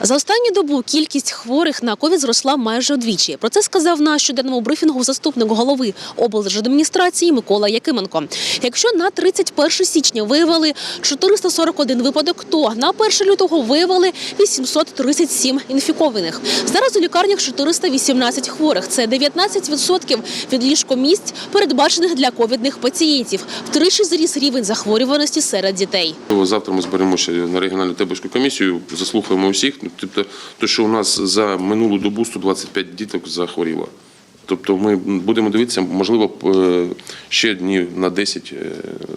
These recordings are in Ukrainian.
За останню добу кількість хворих на ковід зросла майже удвічі. Про це сказав на щоденному брифінгу заступник голови облдержадміністрації Микола Якименко. Якщо на 31 січня виявили 441 випадок, то на 1 лютого виявили 837 інфікованих. Зараз у лікарнях 418 хворих. Це 19% від ліжкомісць, передбачених для ковідних пацієнтів. Втричі зріс рівень захворюваності серед дітей. Завтра ми зберемося на регіональну теборську комісію, заслухаємо усіх. Тобто, то, що у нас за минулу добу 125 діток захворіло. Тобто ми будемо дивитися, можливо, е, ще днів на 10 е,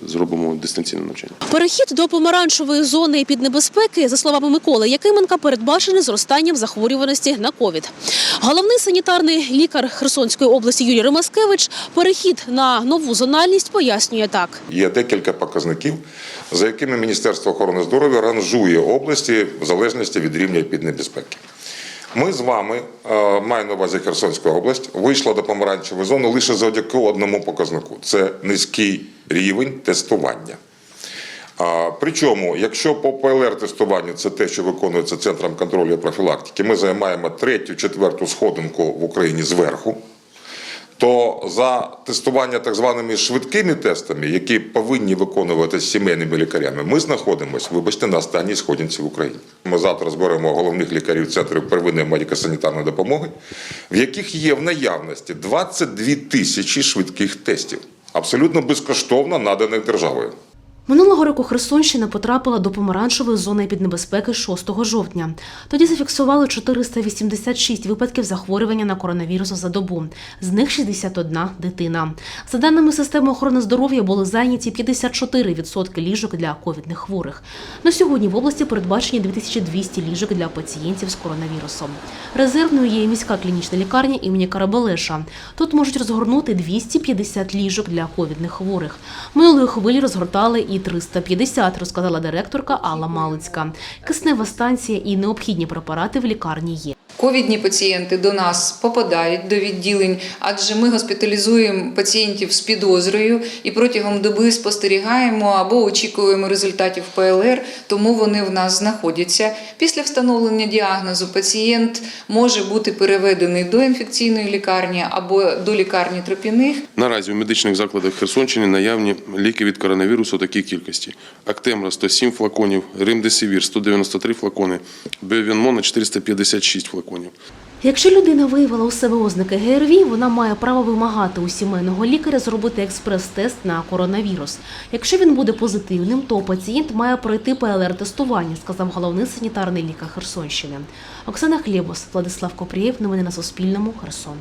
зробимо дистанційне навчання. Перехід до помаранчевої зони піднебезпеки, за словами Миколи Якименка, передбачений зростанням захворюваності на ковід. Головний санітарний лікар Херсонської області Юрій Ремаскевич перехід на нову зональність пояснює так. Є декілька показників, за якими Міністерство охорони здоров'я ранжує області в залежності від рівня піднебезпеки. Ми з вами, е, маю на увазі Херсонська область, вийшла до помаранчевої зони лише завдяки одному показнику це низький рівень тестування. Причому, якщо по ПЛР-тестуванню це те, що виконується Центром контролю і профілактики, ми займаємо третю, четверту сходинку в Україні зверху, то за тестування так званими швидкими тестами, які повинні виконуватися сімейними лікарями, ми знаходимося, вибачте, на останній сходинці в Україні. Ми завтра зберемо головних лікарів центрів первинної медико-санітарної допомоги, в яких є в наявності 22 тисячі швидких тестів, абсолютно безкоштовно наданих державою. Минулого року Херсонщина потрапила до помаранчевої зони піднебезпеки 6 жовтня. Тоді зафіксували 486 випадків захворювання на коронавірус за добу. З них 61 дитина. За даними системи охорони здоров'я, були зайняті 54% ліжок для ковідних хворих. На сьогодні в області передбачені 2200 ліжок для пацієнтів з коронавірусом. Резервною є міська клінічна лікарня імені Карабалеша. Тут можуть розгорнути 250 ліжок для ковідних хворих. Минулої хвилі розгортали і 350, розказала директорка Алла Малицька. Киснева станція і необхідні препарати в лікарні є. Ковідні пацієнти до нас попадають до відділень, адже ми госпіталізуємо пацієнтів з підозрою і протягом доби спостерігаємо або очікуємо результатів ПЛР, тому вони в нас знаходяться. Після встановлення діагнозу пацієнт може бути переведений до інфекційної лікарні або до лікарні тропіних. Наразі у медичних закладах Херсонщини наявні ліки від коронавірусу такій кількості: Актемра 107 флаконів, Ремдесивір 193 флакони, Бевінмона 456 флаконів. Якщо людина виявила у себе ознаки ГРВІ, вона має право вимагати у сімейного лікаря зробити експрес-тест на коронавірус. Якщо він буде позитивним, то пацієнт має пройти ПЛР-тестування, сказав головний санітарний лікар Херсонщини. Оксана Хлєбос, Владислав Копрієв. Новини на Суспільному. Херсон.